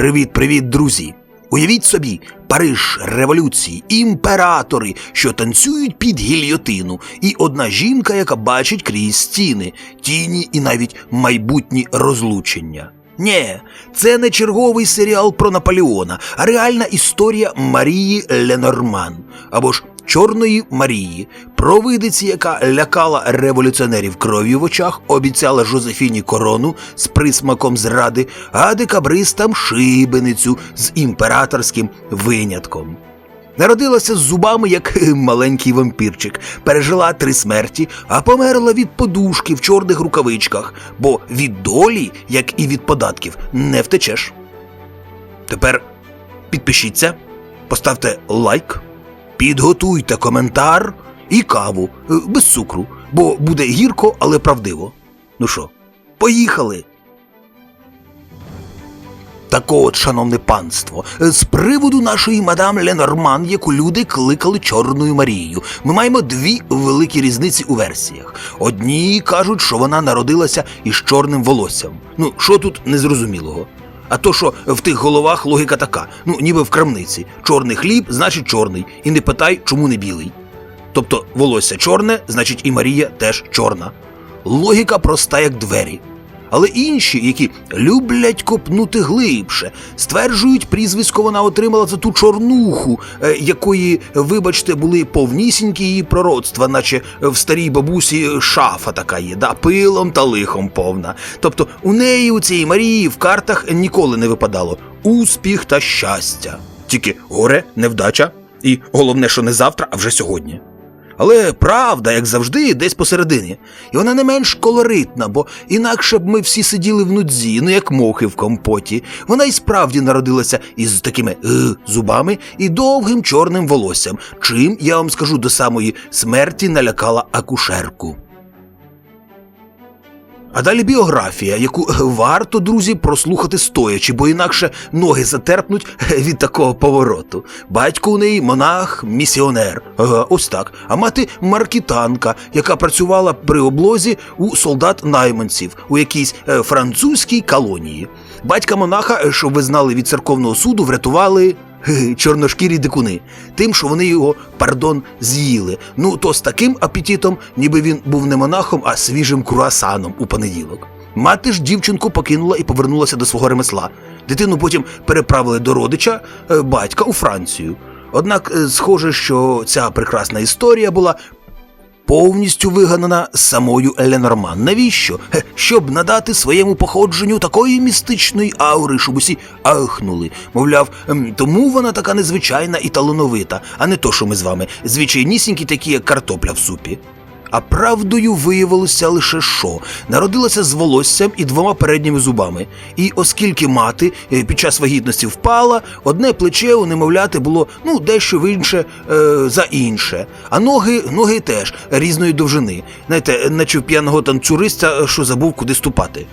Привіт-привіт, друзі! Уявіть собі, Париж революції, імператори, що танцюють під гільйотину, і одна жінка, яка бачить крізь стіни, тіні і навіть майбутні розлучення. Нє, це не черговий серіал про Наполеона, а реальна історія Марії Ленорман або ж Чорної Марії, провидиці, яка лякала революціонерів кров'ю в очах, обіцяла Жозефіні корону з присмаком зради, а декабристам шибеницю з імператорським винятком. Народилася з зубами, як маленький вампірчик, пережила три смерті, а померла від подушки в чорних рукавичках, бо від долі, як і від податків, не втечеш. Тепер підпишіться, поставте лайк, підготуйте коментар і каву е, без цукру, бо буде гірко, але правдиво. Ну що, поїхали! Так от, шановне панство, з приводу нашої мадам Ленорман, яку люди кликали Чорною Марією, ми маємо дві великі різниці у версіях. Одні кажуть, що вона народилася із чорним волоссям. Ну, що тут незрозумілого? А то, що в тих головах логіка така, ну ніби в крамниці. Чорний хліб, значить чорний, і не питай, чому не білий. Тобто волосся чорне, значить і Марія теж чорна. Логіка проста, як двері. Але інші, які люблять копнути глибше, стверджують, прізвисько вона отримала за ту чорнуху, е, якої, вибачте, були повнісінькі її пророцтва, наче в старій бабусі шафа така є, да, пилом та лихом повна. Тобто у неї, у цієї Марії, в картах ніколи не випадало успіх та щастя. Тільки горе, невдача, і головне, що не завтра, а вже сьогодні. Але правда, як завжди, десь посередині. І вона не менш колоритна, бо інакше б ми всі сиділи в нудзі, ну як мохи в компоті. Вона і справді народилася із такими е, зубами і довгим чорним волоссям, чим, я вам скажу, до самої смерті налякала акушерку. А далі біографія, яку варто, друзі, прослухати стоячи, бо інакше ноги затерпнуть від такого повороту. Батько у неї монах, місіонер. Ось так. А мати маркітанка, яка працювала при облозі у солдат найманців у якійсь е, французькій колонії. Батька монаха, е, щоб ви знали від церковного суду, врятували. Чорношкірі дикуни, тим, що вони його, пардон, з'їли. Ну, то з таким апетитом, ніби він був не монахом, а свіжим круасаном у понеділок. Мати ж дівчинку покинула і повернулася до свого ремесла. Дитину потім переправили до родича е, батька у Францію. Однак, е, схоже, що ця прекрасна історія була повністю виганена самою Еленорман. Навіщо? Щоб надати своєму походженню такої містичної аури, щоб усі ахнули. Мовляв, ем, тому вона така незвичайна і талановита, а не то, що ми з вами, звичайнісінькі такі, як картопля в супі. А правдою виявилося лише що народилася з волоссям і двома передніми зубами. І оскільки мати е, під час вагітності впала, одне плече у немовляти було ну дещо інше е, за інше, а ноги ноги теж різної довжини. Знаєте, наче в п'яного танцюриста, що забув куди ступати.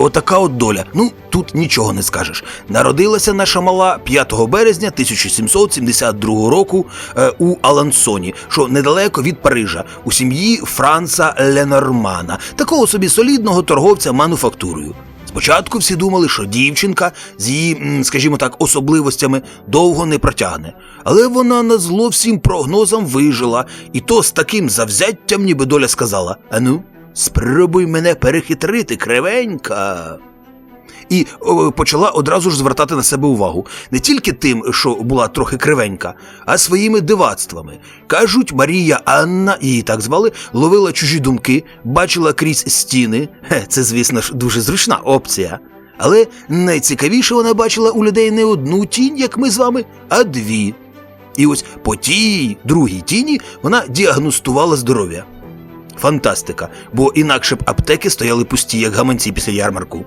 Отака от доля. Ну тут нічого не скажеш. Народилася наша мала 5 березня 1772 року е, у Алансоні, що недалеко від Парижа, у сім'ї Франца Ленормана, такого собі солідного торговця мануфактурою. Спочатку всі думали, що дівчинка з її, скажімо так, особливостями довго не протягне. Але вона на зло всім прогнозам вижила, і то з таким завзяттям, ніби доля сказала: Ану, спробуй мене перехитрити, кривенька. І почала одразу ж звертати на себе увагу не тільки тим, що була трохи кривенька, а своїми дивацтвами. Кажуть, Марія Анна, її так звали, ловила чужі думки, бачила крізь стіни. Це, звісно ж, дуже зручна опція. Але найцікавіше вона бачила у людей не одну тінь, як ми з вами, а дві. І ось по тій другій тіні вона діагностувала здоров'я. Фантастика, бо інакше б аптеки стояли пусті, як гаманці після ярмарку.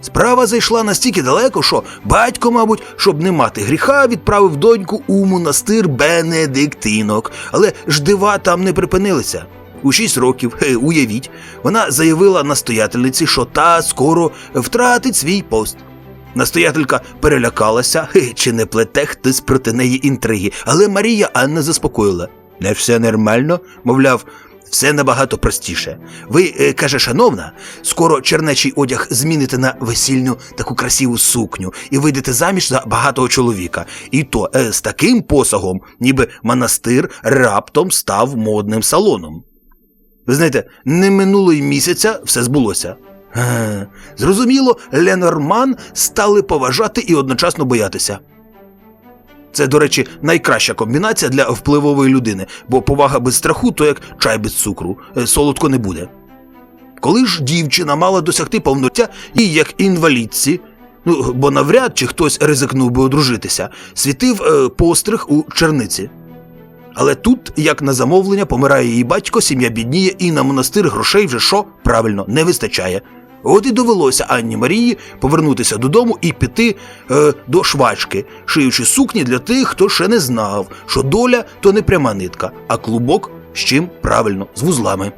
Справа зайшла настільки далеко, що батько, мабуть, щоб не мати гріха, відправив доньку у монастир Бенедиктинок, але ж дива там не припинилися. У шість років, хе, уявіть, вона заявила настоятельниці, що та скоро втратить свій пост. Настоятелька перелякалася, хе, чи не плете хтось проти неї інтриги, але Марія Анна заспокоїла. Не все нормально, мовляв, все набагато простіше. Ви, е, каже, шановна, скоро чернечий одяг зміните на весільну таку красиву сукню і вийдете заміж за багатого чоловіка. І то е, з таким посагом, ніби монастир раптом став модним салоном. Ви знаєте, не минуло й місяця все збулося. Е, Зрозуміло, Ленорман стали поважати і одночасно боятися. Це, до речі, найкраща комбінація для впливової людини, бо повага без страху то як чай без цукру, е, солодко не буде. Коли ж дівчина мала досягти повноття і як інвалідці, ну бо навряд чи хтось ризикнув би одружитися, світив е, постриг у черниці. Але тут, як на замовлення, помирає її батько, сім'я бідніє, і на монастир грошей вже що правильно не вистачає. От і довелося Анні Марії повернутися додому і піти е, до швачки, шиючи сукні для тих, хто ще не знав, що доля то не пряма нитка, а клубок з чим правильно, з вузлами.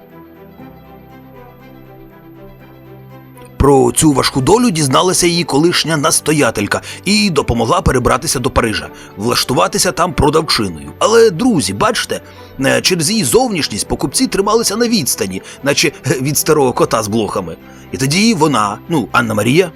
Про цю важку долю дізналася її колишня настоятелька і допомогла перебратися до Парижа, влаштуватися там продавчиною. Але друзі, бачите, е, через її зовнішність покупці трималися на відстані, наче е, від старого кота з блохами. І тоді вона, ну, Анна Марія,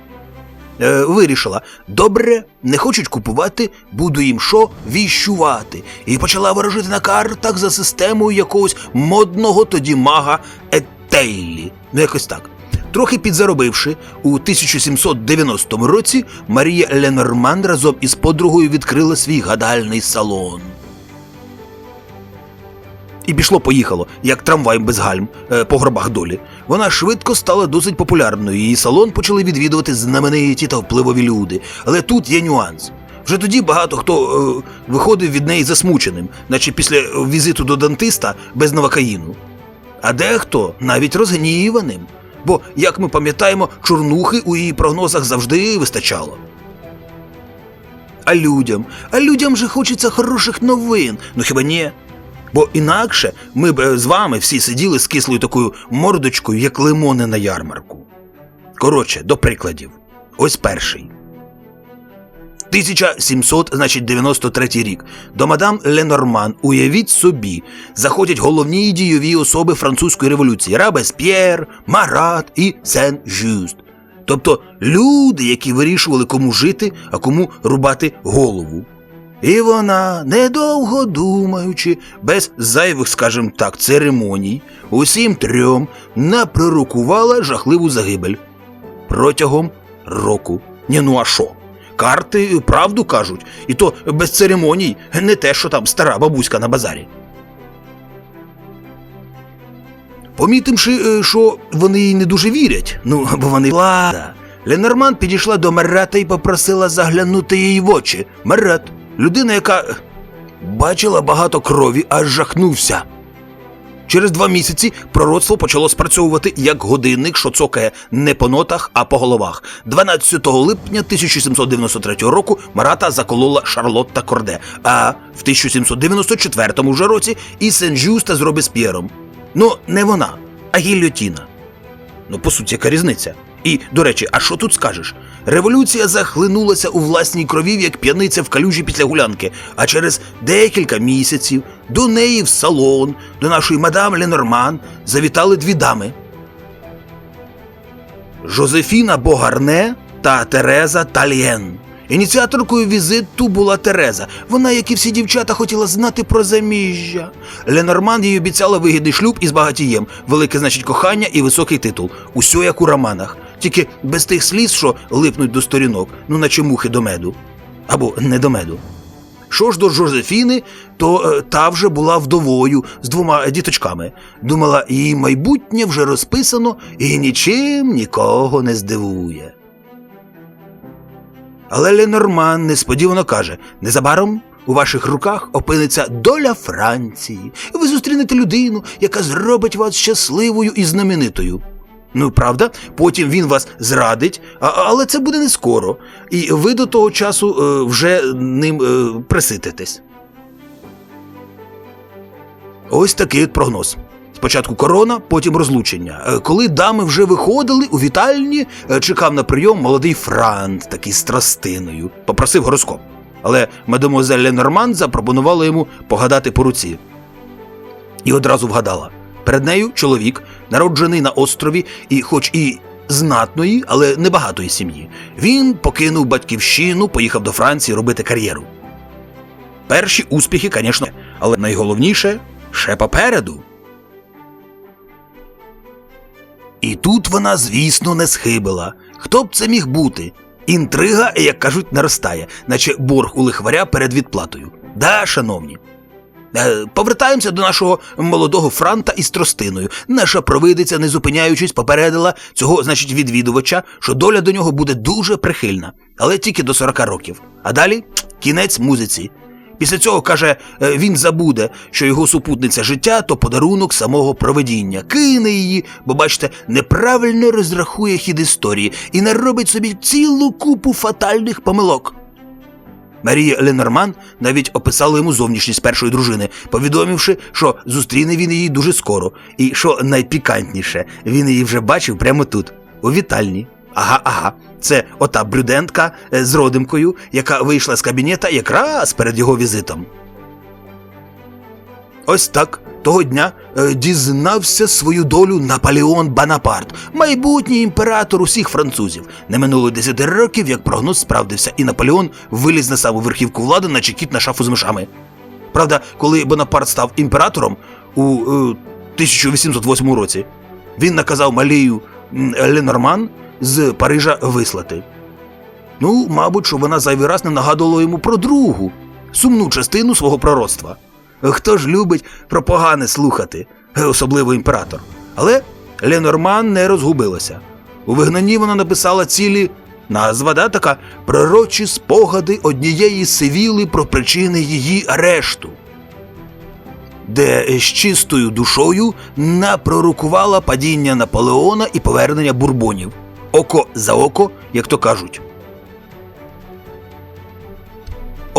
е, вирішила: добре, не хочуть купувати, буду їм що віщувати. І почала ворожити на картах за системою якогось модного тоді мага Етейлі. Ну, якось так. Трохи підзаробивши, у 1790 році Марія Ленорман разом із подругою відкрила свій гадальний салон. І пішло поїхало, як трамвай без гальм е, по гробах долі. Вона швидко стала досить популярною. Її салон почали відвідувати знамениті та впливові люди. Але тут є нюанс. Вже тоді багато хто е, виходив від неї засмученим, наче після візиту до дантиста без новакаїну. А дехто навіть розгніваним. Бо, як ми пам'ятаємо, чорнухи у її прогнозах завжди вистачало. А людям, а людям же хочеться хороших новин. Ну хіба ні? Бо інакше ми б е, з вами всі сиділи з кислою такою мордочкою, як лимони на ярмарку. Коротше, до прикладів. Ось перший. 1793 рік. До мадам Ленорман, уявіть собі, заходять головні дійові особи французької революції Рабесп'єр, Марат і Сен-Жюст. Тобто люди, які вирішували, кому жити, а кому рубати голову. І вона, недовго думаючи, без зайвих, скажімо так, церемоній, усім трьом напророкувала жахливу загибель протягом року. Ні, ну а що? Карти правду кажуть, і то без церемоній, не те, що там стара бабуська на базарі. Помітивши, е, що вони їй не дуже вірять, ну бо вони влада. Ленорман підійшла до Марата і попросила заглянути їй в очі. Марат, людина, яка бачила багато крові, аж жахнувся. Через два місяці пророцтво почало спрацьовувати як годинник, що цокає не по нотах, а по головах. 12 липня 1793 року Марата заколола Шарлотта Корде, а в 1794 вже році і Сен-Жюста з Робесп'єром. Ну, не вона, а гільотіна. Ну, по суті, яка різниця? І, до речі, а що тут скажеш? Революція захлинулася у власній крові, як п'яниця в калюжі після гулянки, а через декілька місяців до неї в салон, до нашої мадам Ленорман, завітали дві дами. Жозефіна Богарне та Тереза Тальєн. Ініціаторкою візиту була Тереза. Вона, як і всі дівчата, хотіла знати про заміжжя. Ленорман їй обіцяла вигідний шлюб із багатієм, велике значить кохання і високий титул. Усьо як у романах. Тільки без тих сліз, що липнуть до сторінок, ну наче мухи до меду. Або не до меду. Що ж до Жозефіни, то е, та вже була вдовою з двома діточками. Думала, її майбутнє вже розписано і нічим нікого не здивує. Але Ленорман несподівано каже: незабаром у ваших руках опиниться доля Франції. Ви зустрінете людину, яка зробить вас щасливою і знаменитою. Ну, правда, потім він вас зрадить, але це буде не скоро, і ви до того часу е, вже ним е, присититесь. Ось такий от прогноз. Спочатку корона, потім розлучення. Е, Коли дами вже виходили у вітальні, чекав на прийом молодий Франт, такий з тростиною, попросив гороскоп. Але мадемуазель Ленорман запропонувала йому погадати по руці. І одразу вгадала. Перед нею чоловік, народжений на острові, і, хоч і знатної, але небагатої сім'ї, він покинув батьківщину, поїхав до Франції робити кар'єру. Перші успіхи, звісно, але найголовніше ще попереду. І тут вона, звісно, не схибила. Хто б це міг бути? Інтрига, як кажуть, наростає, наче борг у лихваря перед відплатою. Да, шановні. Е, Повертаємося до нашого молодого франта із тростиною. Наша провидиця, не зупиняючись, попередила цього, значить, відвідувача, що доля до нього буде дуже прихильна, але тільки до 40 років. А далі кінець музиці. Після цього каже, е, він забуде, що його супутниця життя то подарунок самого проведіння. Кине її, бо бачите, неправильно розрахує хід історії і наробить собі цілу купу фатальних помилок. Марія Ленорман навіть описала йому зовнішність першої дружини, повідомивши, що зустріне він її дуже скоро, і що найпікантніше, він її вже бачив прямо тут, у вітальні. Ага, ага, це ота брюдентка е, з родимкою, яка вийшла з кабінета якраз перед його візитом. Ось так того дня е, дізнався свою долю Наполеон Бонапарт, майбутній імператор усіх французів. Не минуло 10 років, як прогноз справдився, і Наполеон виліз на саму верхівку влади, наче кіт на шафу з мишами. Правда, коли Бонапарт став імператором у е, 1808 році, він наказав Малію Ленорман з Парижа вислати. Ну, мабуть, що вона зайвий раз не нагадувала йому про другу, сумну частину свого пророцтва. Хто ж любить про погане слухати, е, особливо імператор. Але Ленорман не розгубилася. У вигнанні вона написала цілі назва, да, така пророчі спогади однієї сивіли про причини її арешту, де з чистою душою напророкувала падіння Наполеона і повернення бурбонів. Око за око, як то кажуть.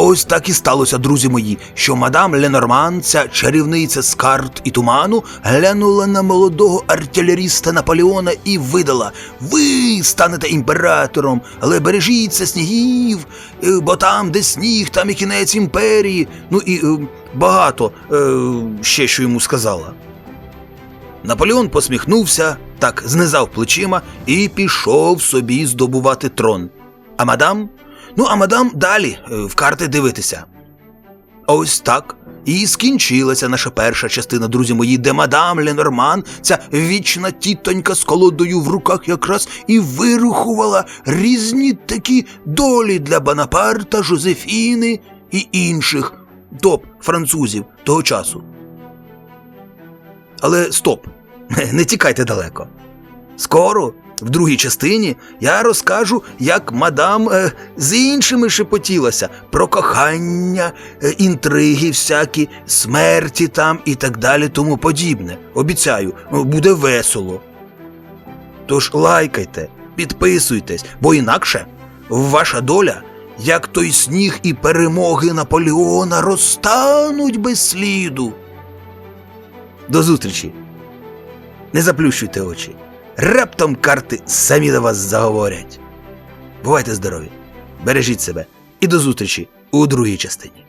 Ось так і сталося, друзі мої, що мадам Ленорман, ця чарівниця з карт і туману, глянула на молодого артилеріста Наполеона і видала: Ви станете імператором, але бережіться снігів, е, бо там, де сніг, там і кінець імперії. Ну і е, багато е, ще що йому сказала. Наполеон посміхнувся, так знизав плечима і пішов собі здобувати трон. А мадам? Ну, а мадам далі е, в карти дивитися. Ось так. І скінчилася наша перша частина, друзі мої, де мадам Ленорман, ця вічна тітонька з колодою в руках якраз і вирухувала різні такі долі для Бонапарта, Жозефіни і інших топ французів того часу. Але стоп, не тікайте далеко. Скоро, в другій частині, я розкажу, як мадам е, з іншими шепотілася про кохання, е, інтриги всякі, смерті там і так далі, тому подібне. Обіцяю, буде весело. Тож лайкайте, підписуйтесь, бо інакше ваша доля, як той сніг і перемоги Наполеона, розтануть без сліду. До зустрічі! Не заплющуйте очі. Раптом карти самі до вас заговорять. Бувайте здорові, бережіть себе і до зустрічі у другій частині.